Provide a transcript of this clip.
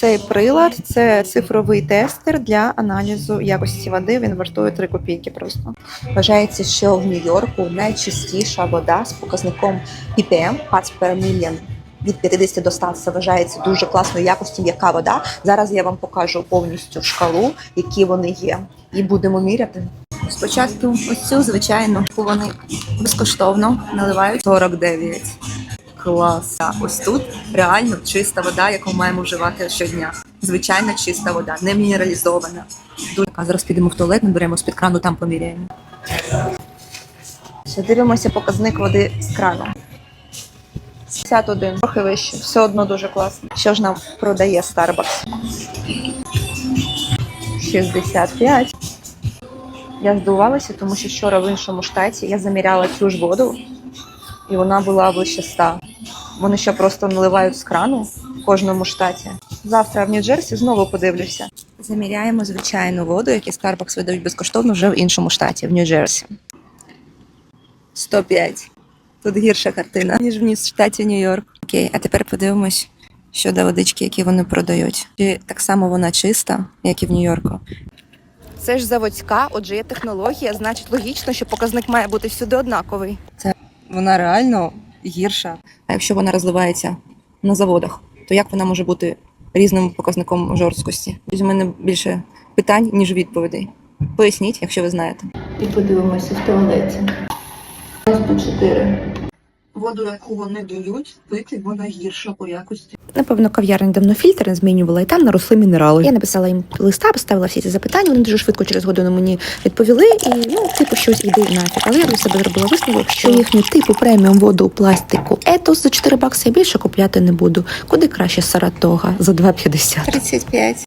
Цей прилад це цифровий тестер для аналізу якості води. Він вартує 3 копійки просто. Вважається, що в Нью-Йорку найчистіша вода з показником ppm parts per million від 50 до 100. Це вважається дуже класною якості м'яка вода. Зараз я вам покажу повністю шкалу, які вони є, і будемо міряти. Спочатку ось цю звичайну вони безкоштовно наливають 49. Клас. Ось тут реально чиста вода, яку маємо вживати щодня. Звичайна чиста вода, не мінералізована. А зараз підемо в туалет, наберемо з-під крану, там поміряємо. Ще дивимося показник води з крану. 51, трохи вище, все одно дуже класно. Що ж нам продає Starbucks? 65. Я здивувалася, тому що вчора в іншому штаті я заміряла цю ж воду, і вона була ближче 100. Вони що просто наливають з крану в кожному штаті. Завтра в Нью-Джерсі знову подивлюся. Заміряємо звичайну воду, яку Starbucks видають безкоштовно вже в іншому штаті, в Нью-Джерсі. 105. Тут гірша картина, ніж в штаті Нью-Йорк. Окей, а тепер подивимось щодо водички, які вони продають. Чи так само вона чиста, як і в Нью-Йорку? Це ж заводська, отже, є технологія, значить логічно, що показник має бути всюди однаковий. Це Вона реально гірша. А якщо вона розливається на заводах, то як вона може бути різним показником жорсткості? У мене більше питань, ніж відповідей. Поясніть, якщо ви знаєте. І подивимося в туалеті. Ось тут чотири. Воду, яку вони дають, пити, вона гірша по якості. Напевно, кав'ярня давно фільтр не змінювала, і там наросли мінерали. Я написала їм листа, поставила всі ці запитання. Вони дуже швидко через годину мені відповіли. І ну, типу, щось іди нафіг. Але я для себе зробила висновок, що їхню типу преміум воду у пластику етос за 4 бакси я більше купляти не буду. Куди краще Саратога за 2,50. 35.